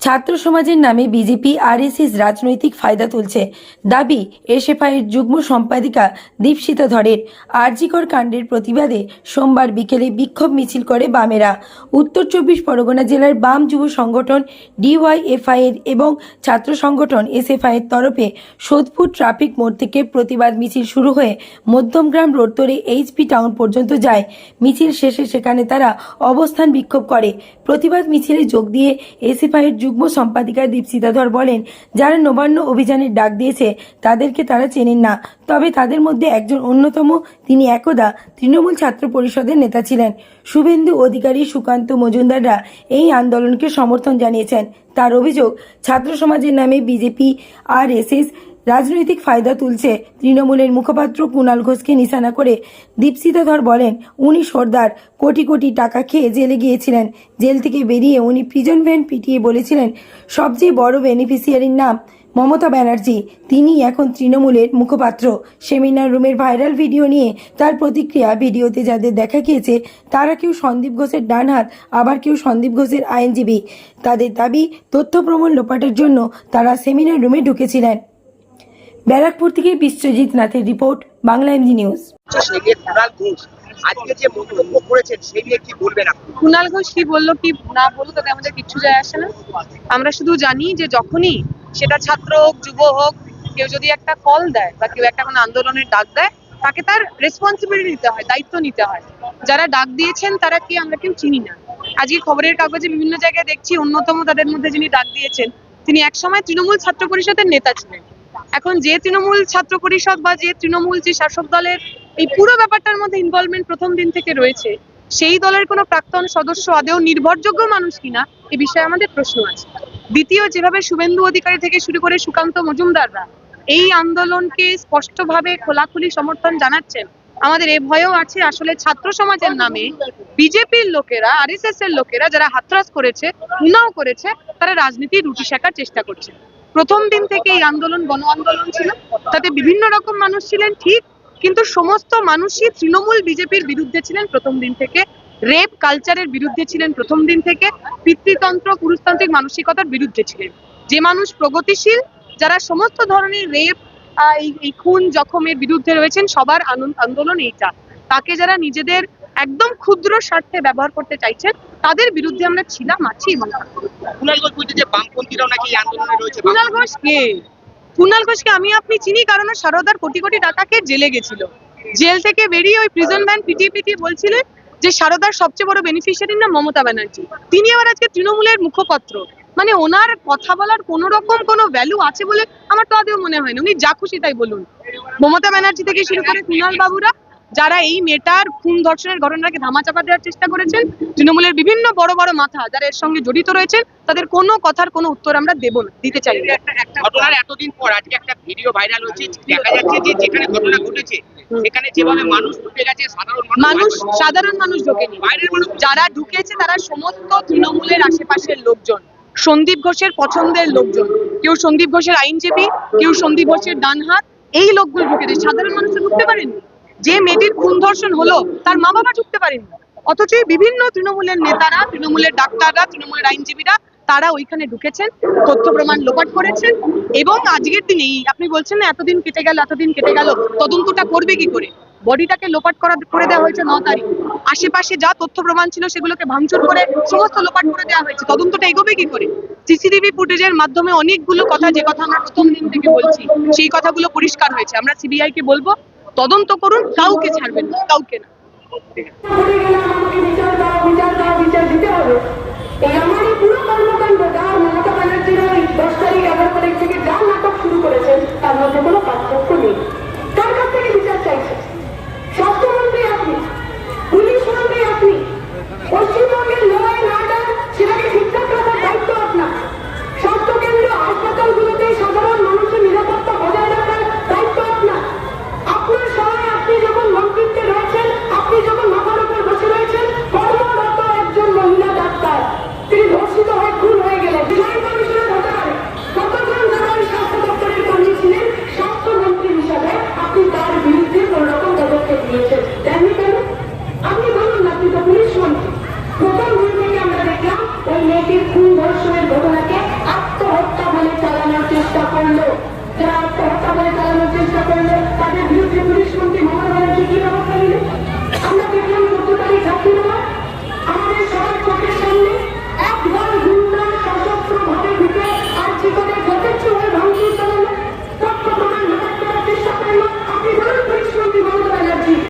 ছাত্র সমাজের নামে বিজেপি আরএসএস রাজনৈতিক ফায়দা তুলছে। দাবি, এসএফআইয়ের যুগ্ম সম্পাদিকা দীপশিতা ধরের। আরজিকর কাণ্ডের প্রতিবাদে সোমবার বিকেলে বিক্ষোভ মিছিল করে বামেরা। উত্তর চব্বিশ পরগনা জেলার বাম যুব সংগঠন ডিওয়াইএফআই এর এবং ছাত্র সংগঠন এসএফআই এর তরফে সোদপুর ট্রাফিক মোড় থেকে প্রতিবাদ মিছিল শুরু হয়ে মধ্যমগ্রাম রোড ধরে এইচপি টাউন পর্যন্ত যায়। মিছিল শেষে সেখানে তারা অবস্থান বিক্ষোভ করে। প্রতিবাদ মিছিলে যোগ দিয়ে এসএফআই এর যুগ্ম সম্পাদিকা দীপসিতাধর বলেন, যারা নবান্ন অভিযানের ডাক দিয়েছে, তাদেরকে তারা চেনেন না। তবে তাদের মধ্যে একজন অন্যতম, তিনি একদা তৃণমূল ছাত্র পরিষদের নেতা ছিলেন। শুভেন্দু অধিকারী সুকান্ত মজুমদাররা এই আন্দোলনকে সমর্থন জানিয়েছেন। তার অভিযোগ, ছাত্র সমাজের নামে বিজেপি আর রাজনৈতিক ফায়দা তুলছে তৃণমূলের মুখপাত্র কুণাল ঘোষকে নিশানা করে। দীপসিতা ধর বলেন, উনি সর্দার, কোটি কোটি টাকা খেয়ে জেলে গিয়েছিলেন। জেল থেকে বেরিয়ে উনি প্রিজন ভ্যান পিটিয়ে বলেছিলেন, সবচেয়ে বড় বেনিফিশিয়ারির নাম মমতা ব্যানার্জি। তিনি এখন তৃণমূলের মুখপাত্র। সেমিনার রুমের ভাইরাল ভিডিও নিয়ে তার প্রতিক্রিয়া ভিডিওতে যাদের দেখা গিয়েছে, তারা কেউ সন্দীপ ঘোষের ডান হাত, আবার কেউ সন্দীপ ঘোষের আইনজীবী। তাদের দাবি, তথ্য প্রমাণ লোপাটের জন্য তারা সেমিনার রুমে ঢুকেছিলেন। ব্যারাকপুর থেকে বিশ্বজিৎ নাথের রিপোর্ট বাংলা এমজি নিউজ। আজকে যে মন্তব্য করেছেন সেই নিয়ে কি বলবেন কুণাল ঘোষ কি বলল কি না বলল তাতে আমাদের কিচ্ছু যায় আসে না। আমরা শুধু জানি যে যখনই সেটা ছাত্র হোক যুব হোক কেউ যদি একটা কল দেয় বা কেউ একটা কোনো আন্দোলনের ডাক দেয় তাকে তার রেসপন্সিবিলিটি নিতে হয় দায়িত্ব নিতে হয়। যারা ডাক দিয়েছেন তারা কি আমরা কেউ চিনি না? আজকে খবরের কাগজে বিভিন্ন জায়গায় দেখছি অন্যতম তাদের মধ্যে যিনি ডাক দিয়েছেন তিনি একসময় তৃণমূল ছাত্র পরিষদের নেতা ছিলেন। এখন যে তৃণমূল ছাত্র পরিষদ বা যে তৃণমূল যে শাসক দলের এই পুরো ব্যাপারটার মধ্যে ইনভলভমেন্ট প্রথম দিন থেকে রয়েছে, সেই দলের কোনো প্রাক্তন সদস্য আদেও নির্ভরযোগ্য মানুষ কিনা, এ বিষয়ে আমাদের প্রশ্ন আছে। দ্বিতীয়, যেভাবে শুভেন্দু অধিকারী থেকে শুরু করে সুকান্ত মজুমদাররা এই আন্দোলনকে স্পষ্টভাবে খোলাখুলি সমর্থন জানাচ্ছেন, আমাদের এ ভয়ও আছে আসলে ছাত্র সমাজের নামে বিজেপির লোকেরা আরএসএস এর লোকেরা যারা হাতরাস করেছে, উনাও করেছে, তারা রাজনীতির রুটি শেখার চেষ্টা করছে। প্রথম দিন থেকে এই আন্দোলন, গণ আন্দোলন ছিল। তাতে বিভিন্ন রকম মানুষ ছিলেন, ঠিক। কিন্তু সমস্ত মানুষই তৃণমূল বিজেপির বিরুদ্ধে ছিলেন প্রথম দিন থেকে। রেপ কালচারের বিরুদ্ধে ছিলেন প্রথম দিন থেকে। পিতৃতন্ত্র, পুরুষতান্ত্রিক মানসিকতার বিরুদ্ধে ছিলেন। যে মানুষ প্রগতিশীল, যারা সমস্ত ধরনের রেপ এই খুন জখমের বিরুদ্ধে রয়েছেন, সবার আন্দোলন এইটা। তাকে যারা নিজেদের একদম ক্ষুদ্র স্বার্থে ব্যবহার করতে চাইছেন তাদের বিরুদ্ধে আমরা ছিলাম আছি এবং কুণাল ঘোষ বলছে যে বামপন্থীরাও নাকি এই আন্দোলনে রয়েছে। কুণাল ঘোষ কে? কুণাল ঘোষকে আমি আপনি চিনি কারণ সারদার কোটি কোটি টাকাকে জেলে গেছিল। জেল থেকে বেরিয়ে ওই প্রিজন ভ্যান পিটিয়ে পিটিয়ে বলছিলেন যে সারদার সবচেয়ে বড় বেনিফিশিয়ারির নাম মমতা ব্যানার্জি। তিনি আবার আজকে তৃণমূলের মুখপাত্র। মানে ওনার কথা বলার কোন রকম কোনো ভ্যালু আছে বলে আমার তো আদেও মনে হয় না উনি যা খুশি তাই বলুন। মমতা ব্যানার্জি থেকে শুরু করে কুণাল বাবুরা যারা এই মেয়েটার খুন ধর্ষণের ঘটনাকে ধামাচাপা দেওয়ার চেষ্টা করেছেন তৃণমূলের বিভিন্ন বড় বড় মাথা যারা এর সঙ্গে জড়িত রয়েছেন তাদের কোনো কথার কোনো উত্তর আমরা দেব না দিতে চাই ঘটনার এতদিন পর আজকে একটা ভিডিও ভাইরাল হচ্ছে দেখা যাচ্ছে যে যেখানে ঘটনা ঘটেছে সেখানে যেভাবে মানুষ ঢুকে গেছে সাধারণ মানুষ সাধারণ মানুষ ঢোকেনি বাইরের মানুষ যারা ঢুকেছে তারা সমস্ত তৃণমূলের আশেপাশের লোকজন। সন্দীপ ঘোষের পছন্দের লোকজন। কেউ সন্দীপ ঘোষের আইনজীবী কেউ সন্দীপ ঘোষের ডান হাত এই লোকগুলো ঢুকেছে সাধারণ মানুষ ঢুকতে পারেনি যে মেয়েটির খুন ধর্ষণ হলো, তার মা বাবা ঢুকতে পারেনি অথচ বিভিন্ন তৃণমূলের নেতারা, তৃণমূলের ডাক্তাররা, তৃণমূলের আইনজীবীরা, তারা ওইখানে ঢুকেছেন, তথ্য প্রমাণ লোপাট করেছেন এবং আজকের দিনেই আপনি বলছেন না, এতদিন কেটে গেল, এতদিন কেটে গেল, তদন্তটা করবে কি করে? বডিটাকে লোপাট করা, করে দেওয়া হয়েছে ন তারিখ। আশেপাশে যা তথ্য প্রমাণ ছিল সেগুলোকে ভাঙচুর করে সমস্ত লোপাট করে দেওয়া হয়েছে। তদন্তটা এগোবে কি করে? সিসিটিভি ফুটেজের মাধ্যমে অনেকগুলো কথা, যে কথা আমরা প্রথম দিন থেকে বলছি, সেই কথাগুলো পরিষ্কার হয়েছে। আমরা সিবিআই কে বলব তদন্ত করুন কাউকে ছাড়বেন না কাউকে না। যারা আত্মহত্যা করে চালানোর চেষ্টা করল তাদের বিরুদ্ধে পুলিশ মন্ত্রী মামলা বানাচ্ছে কি ব্যবস্থা নিলে আমরা বিজ্ঞান আমাদের সবার চোখের সামনে